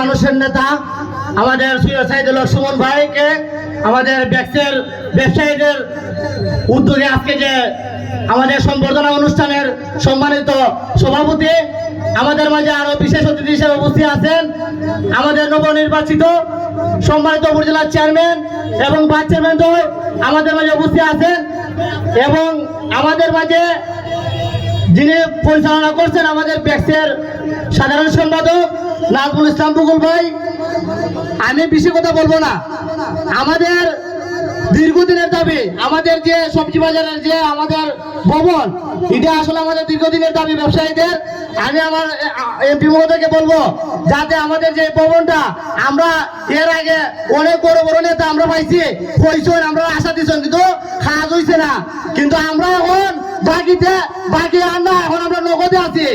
মানুষের নেতা, আমাদের সুমন ভাইকে, আমাদের ব্যবসায়ীদের উদ্যোগে আমাদের সম্বর্ধনা অনুষ্ঠানের সম্মানিত সভাপতি, আমাদের মাঝে আরও বিশেষ অতিথি হিসেবে উপস্থিত আছেন। আমাদের নবনির্বাচিত সম্মানিত উপজেলার চেয়ারম্যান এবং ভাইস চেয়ারম্যান আমাদের মাঝে উপস্থিত আছেন এবং আমাদের মাঝে যিনি পরিচালনা করছেন আমাদের ব্যাক্সের সাধারণ সম্পাদক নাজমুল ইসলাম বুকুল ভাই, আমি বেশি কথা বলব না। আমাদের দীর্ঘদিনের দাবি, আমাদের যে সবজি বাজারের যে আমাদের ভবন, এটা আসলে আমাদের দীর্ঘদিনের দাবি ব্যবসায়ীদের। আমি আমার এমপি মহোদয়কে বলব, যাতে আমাদের যে ভবনটা, আমরা এর আগে অনেক বড় বড় নেতা আমরা পাইছি, কইছেন, আমরা আশা দিচ্ছেন কিন্তু কাজ হইছে না। কিন্তু আমরা বাকিতে বাকি আর না, এখন আমরা নগদে আছি।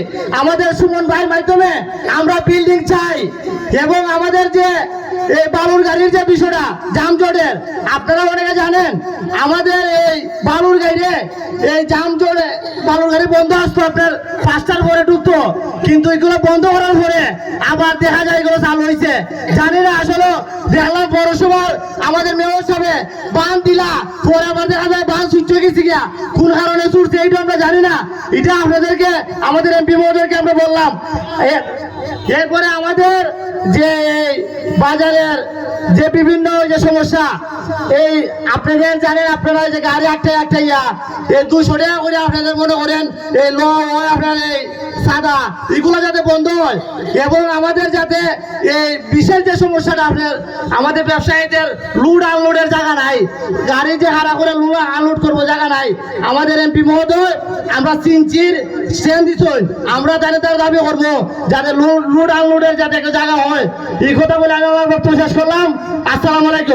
আমাদের সুমন ভাইয়ের মাধ্যমে আমরা বিল্ডিং চাই। এবং আমাদের যে এই বালুর গাড়ির যে বিষয়টা জামজটের আপনারা অনেকে জানেন, আমাদের এই বালুর গাড়ি এই যানজটে বালুর গাড়ি বন্ধ আসতো আপনার ঢুকতো কিন্তু এগুলো বন্ধ করার পরে আবার দেখা যায় এগুলো চালু হয়েছে। জানি না আসলে দেখলাম পৌরসভার আমাদের মেয়র সাহেব বান দিলা, পরে আবার দেখা যায় বান হয়ে গেছে গিয়া। কোন কারণে ছুটছে এইটা আমরা জানি না। এটা আপনাদেরকে, আমাদের এমপি মহোদয়কে আমরা বললাম। এরপরে আমাদের যে এই বাজারের যে বিভিন্ন যে সমস্যা, এই আপনাদের জানেন আপনারা যে গাড়ি একটা একটা ইয়া এই দুশো টাকা করে আপনাদের মনে করেন, এই ল, আপনার এই সাদা। এগুলো যাতে বন্ধ হয়। এবং আমাদের যাতে এই বিশেষ যে সমস্যাটা আপনার, আমাদের ব্যবসায়ীদের লুড আনলোডের জায়গা নাই। গাড়ি যে হারা করে লুড আনলোড করব জায়গা নাই। আমাদের এমপি মহোদয়, আমরা সিনচির স্ট্যান্ড দিচ্ছেন আমরা তাদের তার দাবি করব, যাতে লুড আনলোডের যাতে একটা জায়গা হয়। এই কথা বলে আমি আমার বক্তব্য শেষ করলাম। আসসালামু আলাইকুম।